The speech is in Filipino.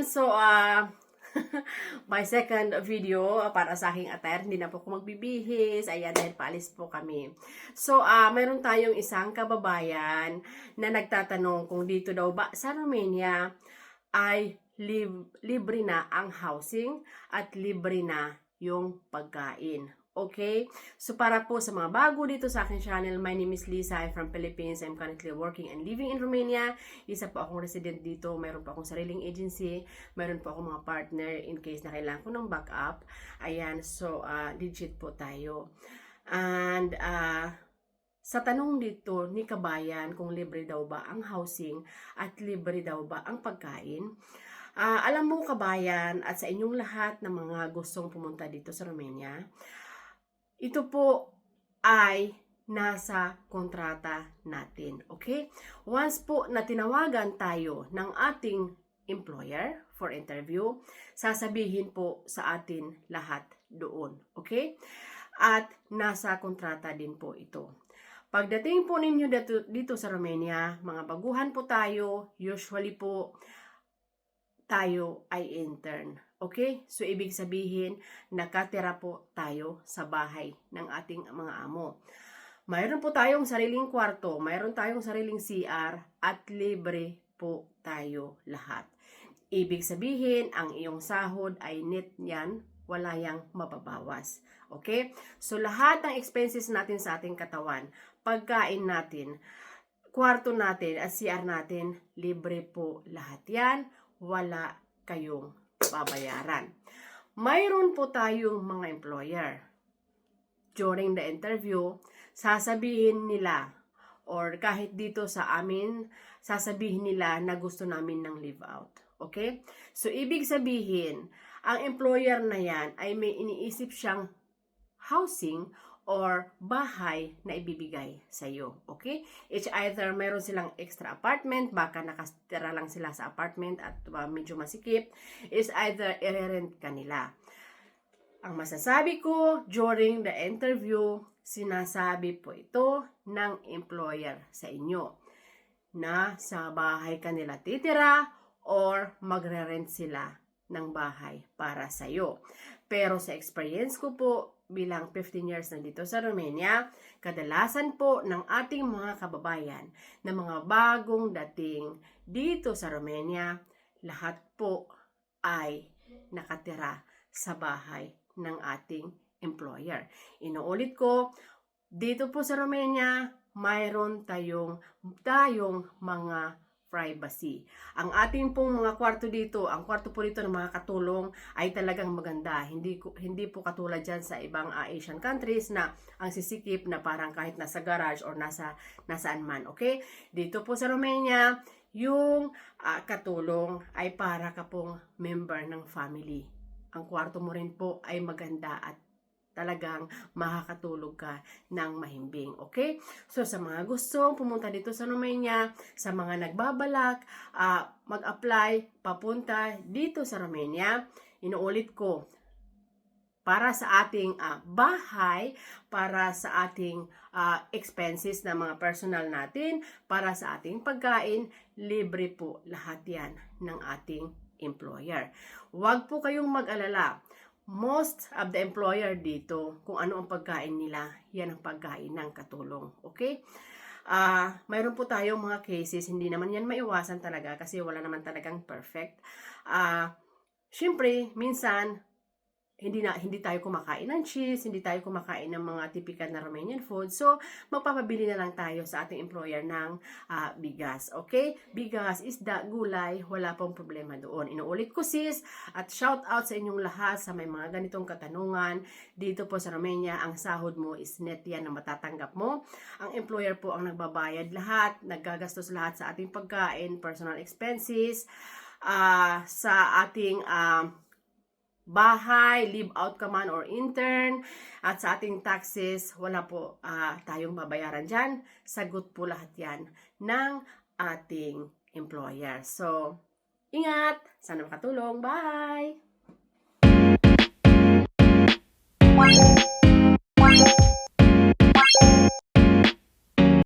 so, ah, my second video para sa aking attire. Hindi na po ako magbibihis. Ayan, dahil paalis po kami. So, ah, mayroon tayong isang kababayan na nagtatanong kung dito daw ba sa Romania ay lib- libre na ang housing at libre na yung pagkain. Okay? So, para po sa mga bago dito sa aking channel, my name is Lisa. I'm from Philippines. I'm currently working and living in Romania. Isa po akong resident dito. Mayroon po akong sariling agency. Mayroon po akong mga partner in case na kailangan ko ng backup. Ayan. So, uh, legit po tayo. And, uh, sa tanong dito ni Kabayan kung libre daw ba ang housing at libre daw ba ang pagkain, ah, alam mo Kabayan at sa inyong lahat na mga gustong pumunta dito sa Romania, ito po ay nasa kontrata natin. Okay? Once po na tinawagan tayo ng ating employer for interview, sasabihin po sa atin lahat doon. Okay? At nasa kontrata din po ito. Pagdating po ninyo dito, dito sa Romania, mga baguhan po tayo, usually po tayo ay intern. Okay? So, ibig sabihin, nakatira po tayo sa bahay ng ating mga amo. Mayroon po tayong sariling kwarto, mayroon tayong sariling CR, at libre po tayo lahat. Ibig sabihin, ang iyong sahod ay net yan, wala yang mababawas. Okay? So, lahat ng expenses natin sa ating katawan, pagkain natin, kwarto natin at CR natin, libre po lahat yan. Wala kayong babayaran. Mayroon po tayong mga employer. During the interview, sasabihin nila or kahit dito sa amin, sasabihin nila na gusto namin ng leave out. Okay? So, ibig sabihin, ang employer na yan ay may iniisip siyang housing or bahay na ibibigay sa iyo. Okay? It's either meron silang extra apartment, baka nakastira lang sila sa apartment at uh, medyo masikip. It's either i-rent kanila. Ang masasabi ko during the interview, sinasabi po ito ng employer sa inyo na sa bahay kanila titira or magre-rent sila ng bahay para sa iyo. Pero sa experience ko po, bilang 15 years na dito sa Romania, kadalasan po ng ating mga kababayan na mga bagong dating dito sa Romania, lahat po ay nakatira sa bahay ng ating employer. Inuulit ko, dito po sa Romania, mayroon tayong tayong mga privacy. Ang ating pong mga kwarto dito, ang kwarto po dito ng mga katulong ay talagang maganda. Hindi hindi po katulad diyan sa ibang uh, Asian countries na ang sisikip na parang kahit nasa garage or nasa nasaan man, okay? Dito po sa Romania, yung uh, katulong ay para ka pong member ng family. Ang kwarto mo rin po ay maganda at talagang makakatulog ka ng mahimbing. Okay? So, sa mga gustong pumunta dito sa Romania, sa mga nagbabalak, uh, mag-apply, papunta dito sa Romania, inuulit ko, para sa ating uh, bahay, para sa ating uh, expenses na mga personal natin, para sa ating pagkain, libre po lahat yan ng ating employer. Huwag po kayong mag-alala most of the employer dito, kung ano ang pagkain nila, yan ang pagkain ng katulong. Okay? Ah, uh, mayroon po tayong mga cases, hindi naman yan maiwasan talaga kasi wala naman talagang perfect. Ah, uh, syempre, minsan hindi na hindi tayo kumakain ng cheese, hindi tayo kumakain ng mga typical na Romanian food. So, magpapabili na lang tayo sa ating employer ng uh, bigas. Okay? Bigas, isda, gulay, wala pong problema doon. Inuulit ko sis at shout out sa inyong lahat sa may mga ganitong katanungan. Dito po sa Romania, ang sahod mo is net yan na matatanggap mo. Ang employer po ang nagbabayad lahat, naggagastos lahat sa ating pagkain, personal expenses, uh, sa ating uh, bahay, live out ka man or intern, at sa ating taxes, wala po uh, tayong babayaran dyan. Sagot po lahat yan ng ating employer. So, ingat! Sana makatulong. Bye!